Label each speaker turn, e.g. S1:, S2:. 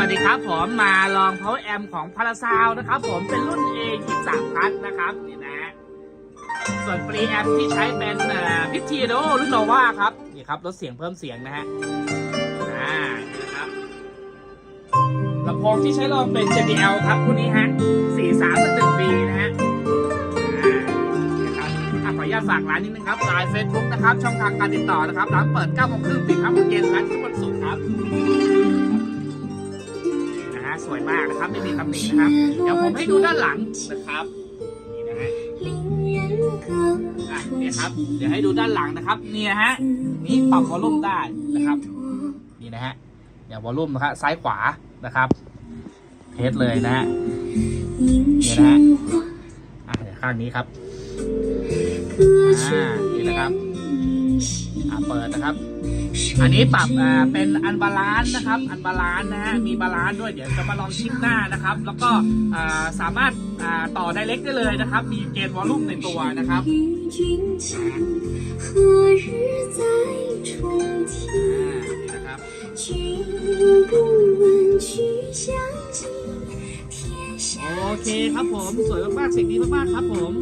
S1: สวัสดีครับผมมาลอง power amp ของพาราซาวนะครับผมเป็นรุ่น A 2 3พัทนะครับนี่นะส่วนปรีแอมที่ใช้เป็นพิทีโดรุ่นโนวาครับนี่ครับลดเสียงเพิ่มเสียงนะฮะอ่านี่นะครับลำโพงที่ใช้ลองเป็น JBL ครับคู่นี้ฮะ43ตึงปีนะฮะอ่านี่ครับขออนุญาตฝากร้านนิดนึงครับไลน์เฟซบุ๊กนะครับ ช่องทางการติดต่อนะครับร้านเปิด9โมงครึ่งปิด5โมงเย็นร้านทุกวันศุกร์ครับ สวยมากนะครับ ไม่มีตำหนินะครับ เดี๋ยวผมให้ดูด้านหลังนะครับนี่นะฮะอะเนี่ยครับ เดี๋ยวให้ดูด้านหลังนะครับนี่ยฮะนี่ปรับวอลลุ่มได้นะครับนี่นะฮะเดี๋ยววอลลุ่มนะครับซ้ายขวานะครับเทสเลยนะฮะนี่นะฮะอะเดี๋ยวข้างนี้ครับอ่านี่นะครับ เปิดนะครับ อันนี้ปรับเป็นอันบาลานนะครับ อันบาลานนะฮะมีบาลานด้วยเดี๋ยวจะมาลองชิมหน้านะครับ แล้วก็สามารถต่อไดเล็กได้เลยนะครับ มีเกณฑ์วอลลุ่มในตัวนะครับโอเคครับผม สวยมากๆเสียงดีมากๆครับผม